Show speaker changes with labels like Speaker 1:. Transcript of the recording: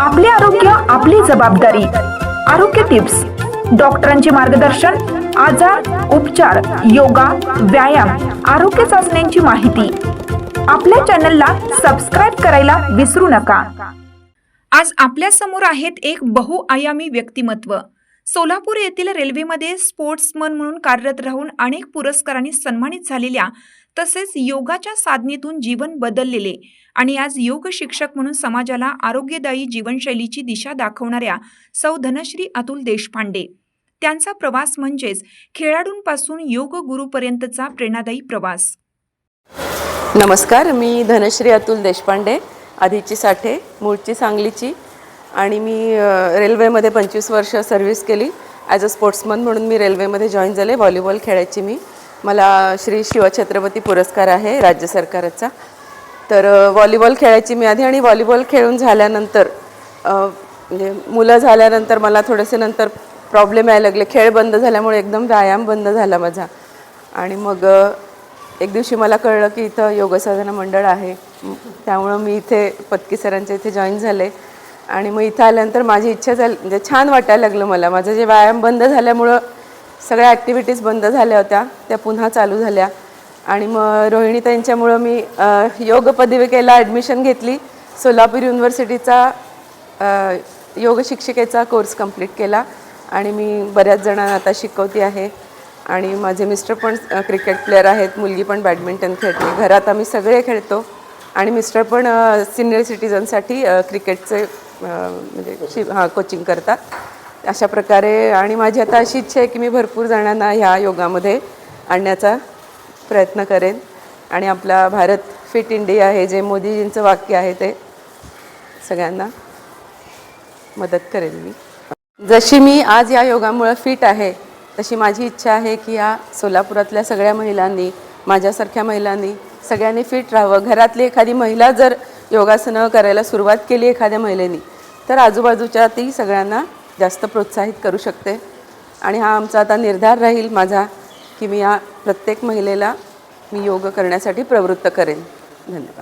Speaker 1: आपले आरोग्य आपली जबाबदारी. आरोग्य टिप्स. डॉक्टरांचे मार्गदर्शन आजार उपचार योगा व्यायाम आरोग्य चाचण्यांची माहिती. आपल्या चॅनलला सबस्क्राईब करायला विसरू नका. आज आपल्यासमोर आहेत एक बहुआयामी व्यक्तिमत्व. सोलापूर येथील रेल्वेमध्ये स्पोर्ट्समन म्हणून कार्यरत राहून अनेक पुरस्कारांनी सन्मानित झालेल्या तसेच योगाच्या साधनेतून जीवन बदललेले आणि आज योग शिक्षक म्हणून समाजाला आरोग्यदायी जीवनशैलीची दिशा दाखवणाऱ्या सौ धनश्री अतुल देशपांडे. त्यांचा प्रवास म्हणजेच खेळाडूंपासून योग गुरुपर्यंतचा प्रेरणादायी प्रवास.
Speaker 2: नमस्कार मी धनश्री अतुल देशपांडे आधीची साठे मूळची सांगलीची. आणि मी रेल्वेमध्ये पंचवीस वर्ष सर्व्हिस केली. ॲज अ स्पोर्ट्समन म्हणून मी रेल्वेमध्ये जॉईन झाले. व्हॉलीबॉल खेळायची मी. मला श्री शिवछत्रपती पुरस्कार आहे राज्य सरकारचा. तर व्हॉलीबॉल खेळायची मी आधी आणि व्हॉलीबॉल खेळून झाल्यानंतर म्हणजे मुलं झाल्यानंतर मला थोडेसे नंतर प्रॉब्लेम यायला लागले. खेळ बंद झाल्यामुळे एकदम व्यायाम बंद झाला माझा. आणि मग एक दिवशी मला कळलं की इथं योगसाधना मंडळ आहे. त्यामुळं मी इथे पत्की सरांच्या इथे जॉईन झाले. आणि मग इथं आल्यानंतर माझी इच्छा झाली म्हणजे छान वाटायला लागलं मला. माझं जे व्यायाम बंद झाल्यामुळं सगळ्या ॲक्टिव्हिटीज बंद झाल्या होत्या त्या पुन्हा चालू झाल्या. आणि मग रोहिणी त्यांच्यामुळं मी योग पदविकेला ॲडमिशन घेतली. सोलापूर युनिव्हर्सिटीचा योग शिक्षिकेचा कोर्स कंप्लीट केला. आणि मी बऱ्याच जणांना आता शिकवते आहे. आणि माझे मिस्टर पण क्रिकेट प्लेअर आहेत. मुलगी पण बॅडमिंटन खेळते. घरात आम्ही सगळे खेळतो. आणि मिस्टर पण सिनियर सिटीजनसाठी क्रिकेटचे म्हणजे शि हां कोचिंग करतात. अशा प्रकारे आणि माझी आता अशी इच्छा आहे की मी भरपूर जणांना ह्या योगामध्ये आणण्याचा प्रयत्न करेन. आणि आपला भारत फिट इंडिया हे जे मोदीजींचं वाक्य आहे ते सगळ्यांना मदत करेन मी. जशी मी आज या योगामुळं फिट आहे तशी माझी इच्छा आहे की या सोलापुरातल्या सगळ्या महिलांनी माझ्यासारख्या महिलांनी सगळ्यांनी फिट राहावं. घरातली एखादी महिला जर योगासनं करायला सुरुवात केली एखाद्या महिलेनी तर आजूबाजूच्या ती सगळ्यांना जास्त प्रोत्साहित करू शकते. आणि हा आमचा आता निर्धार राहील माझा की मी या प्रत्येक महिलेला मी योग करण्यासाठी प्रवृत्त करेन. धन्यवाद.